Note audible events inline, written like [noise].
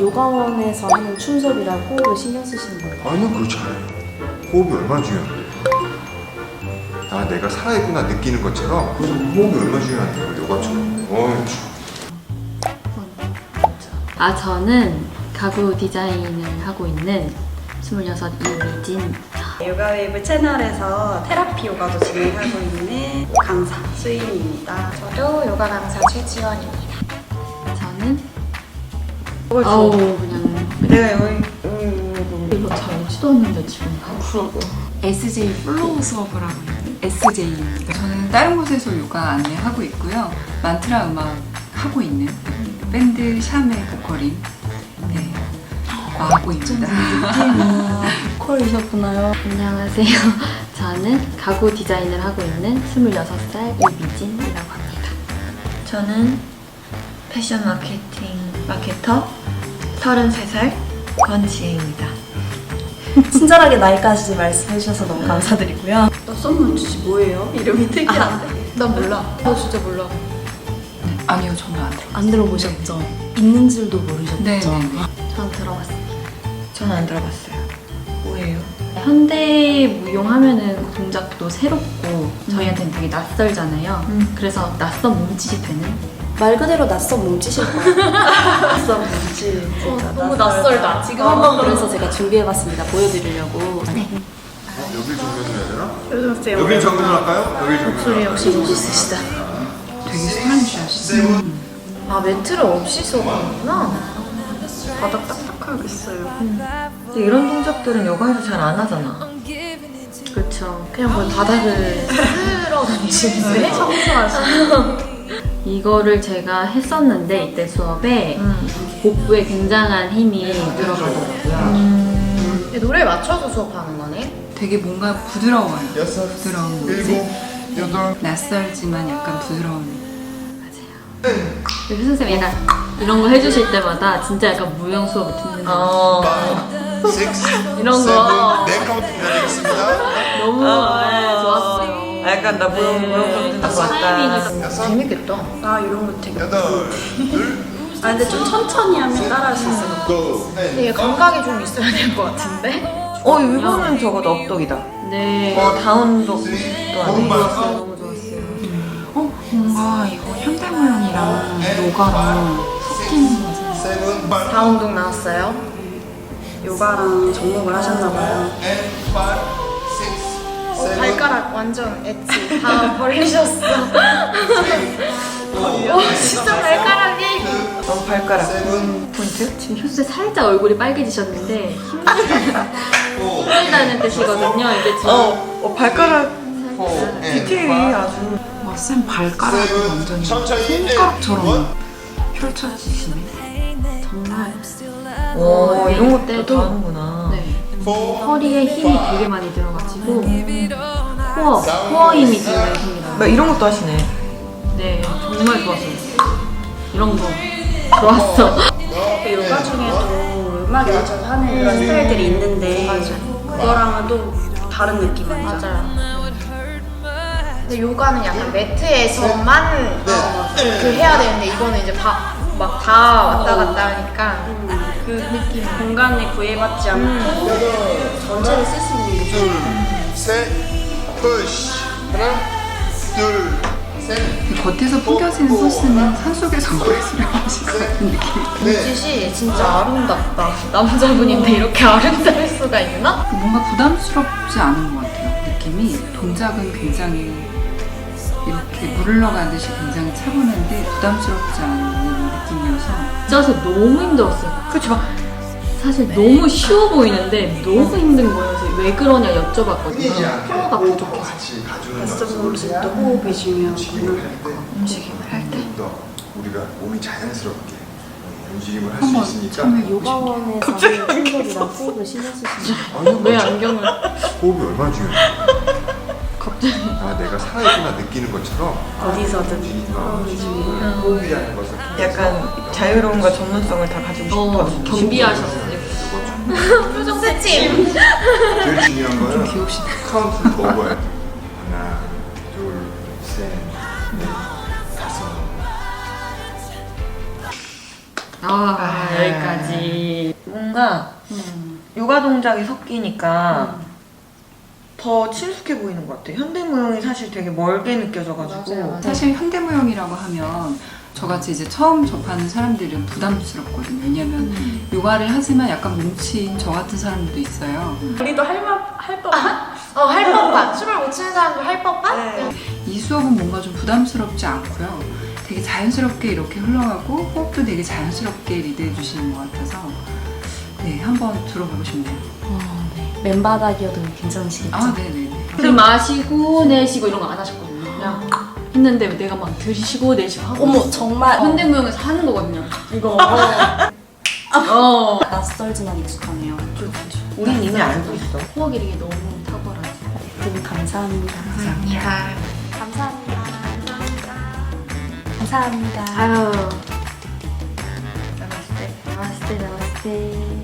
요가원에서 하는 춤 수업이랑 호흡을 신경 쓰시는 건가요? 아니요 그렇지 않아요 호흡이 얼마나 중요한데 아 내가 살아있구나 느끼는 것처럼 그래서 호흡이 얼마나 중요한데요 요가처럼 어이 아 저는 가구 디자인을 하고 있는 26 이미진 요가웨이브 채널에서 테라피 요가도 진행하고 있는 강사 수인입니다. 저도 요가 강사 최지원입니다. 아우 그냥 내가 음, 이거 잘 오지도 않는데 지금 SJ 플로우 수업을 하고 있는 SJ입니다. 저는 다른 곳에서 요가 안내하고 있고요. 만트라 음악 하고 있는 밴드 샤메 보컬인 네, 마고입니다. [laughs] 콜이셨구나요 안녕하세요 [laughs] 저는 가구 디자인을 하고 있는 26살 이미진이라고 합니다 저는 패션 마케팅 마케터 33살 권지혜입니다. [laughs] 친절하게 나이까지 말씀해 주셔서 너무 감사드리고요. 낯선 문지시 뭐예요? 이름이 특이한데. 나 몰라 나 진짜 몰라 아니요, 저는 안 들어요. 안 들어보셨죠? 있는 줄도 모르셨죠? 네, 네, 네. 전 들어봤어요 저는 안 들어봤어요. 뭐예요? 현대 무용하면은 그 동작도 새롭고 저희한테는 되게 낯설잖아요 그래서 낯선 몸짓이 되는 말 그대로 낯선 몸짓일 거예요. [laughs] 낯선 몸짓. 너무 낯설다 지금 한번 그래서 제가 준비해봤습니다. 보여드리려고. 어, 여길 정면으로 해야 되나? 여길 정면으로 할까요? 여길 정면으로 소리 역시 멋있으시다. 되게 스타일리시하시네요. 아 매트를 없이 수업하는구나. 바닥 딱딱하겠어요. 근데 이런 동작들은 요가에서 잘 안 하잖아. 그렇죠 그냥 뭐 바닥을 [laughs] 쓸어 다니시는데 이거를 제가 했었는데 이때 수업에 복부에 굉장한 힘이 들어가더라고요 노래에 맞춰서 수업하는 거네? 되게 뭔가 부드러워요. 여섯 부드러운 뭐지? 일곱 여덟 낯설지만 약간 부드러운. 여기 선생님 약간 이런 거 해주실 때마다 진짜 약간 무용 수업을 듣는 거 어. 이런 거네카 약간 나 무용 무용 듣는 거 같다. 여섯 재밌겠다. 아 이런 거 되게. 여덟 둘 아 근데 좀 천천히 하면 따라할 수 있을 것 같아요. 고! 되게 감각이 좀 있어야 될 것 같은데? 어 이거는 저거 넉덕이다. 네 어 다운독도 아니고. 좋았어요 너무 좋았어요 어, 뭔가 이거 현대무용이랑 요가랑 섞이는 거죠. 세븐 팔 다운동 나왔어요? 요가랑 접목을 하셨나 봐요. 어, 발 가락 완전 엣지 다 [laughs] 버리셨어. 어, 진짜 발가락이. 어 발가락. 세븐 포인트? 지금 효수 살짝 얼굴이 빨개지셨는데 힘들다는 뜻이거든요 이게 지금 어, 어 발가락 포 디테일이 아주. 와, 쌤 발가락이 완전히 손가락처럼 펼쳐지시네. 정말 오 네, 이런 것도 다 하는구나. 네포 허리에 힘이 되게 많이 들어가지고 코어 코어 힘이 들어가요 힘이 막 이런 것도 하시네. 네 정말 좋았어요. 이런 거 좋았어. 그 요가 중에도 음악에 맞춰서 하는 그런 스타일들이 있는데 그거랑은 또 다른 느낌이죠. 맞아요. 근데 요가는 약간 매트에서만 그 해야 되는데 이거는 이제 막 다 왔다 갔다 하니까 그 느낌 공간에 구애받지 않고 전체를 쓸 수 있는 게 좋아요. 둘셋 푸시 하나 둘 셋 겉에서 풍겨지는 소스는 산속에서 노래를 하실 것 같은 느낌이 넷 짓이 진짜 아름답다. 남자분인데 이렇게 아름다울 수가 있나? 뭔가 부담스럽지 않은 것 같아요. 느낌이 동작은 굉장히 이렇게 물 흘러가듯이 굉장히 차분한데 부담스럽지 않은 느낌이어서 진짜서 너무 힘들었어요. 그렇지 막 사실 너무 쉬워 보이는데 너무 힘든 그래서 왜 그러냐 여쭤봤거든요. 호흡하고 부족해서. 모습 또 호흡이 중요하구나. 움직임을 할 때. 더 우리가 몸이 자연스럽게 움직임을 할 수 있으니까. 요가원에서 하는 수업이랑 호흡을 신경 쓰시는 건가요? 아니요 왜 그렇지 안경을? 호흡이 얼마나 중요해 갑자기 아 내가 살아있구나 느끼는 것처럼 어디서든 호흡이 중요해요. 호흡이라는 것을 약간 자유로움과 전문성을 다 가지고 어, 싶어. 경비하셨어요 [laughs] 표정 새침. 제일 중요한 거는. 카운트를 먹어야 돼 하나 둘 셋 넷 다섯 아, 여기까지. 뭔가 음. 요가 동작이 섞이니까 더 친숙해 보이는 것 같아요. 현대무용이 사실 되게 멀게 느껴져가지고 맞아요, 맞아요. 사실 현대무용이라고 하면 저같이 이제 처음 접하는 사람들은 부담스럽거든요. 왜냐면 요가를 하지만 약간 뭉친 저 같은 사람들도 있어요. 우리도 할말 법한? 어, 할 법한. 춤을 못 추는 사람도 할 법한? 이 수업은 뭔가 좀 부담스럽지 않고요. 되게 자연스럽게 이렇게 흘러가고 호흡도 되게 자연스럽게 리드해 주시는 것 같아서 네 한번 들어보고 싶네요. 맨바닥이어도 괜찮으시겠죠? 아 네네네. 그 마시고 내쉬고 이런 거 안 하셨거든요. 그냥 했는데 내가 막 들이쉬고 내쉬고 하고. 어머. 정말 현대무용에서 하는 거거든요. 이거 [laughs] 어. 낯설지만 익숙하네요. 우린 이미 알고 있어. 코어 기르기 너무 탁월하죠. 두분 감사합니다. 감사합니다. 감사합니다. 감사합니다. 아유. 나마스테 나마스테.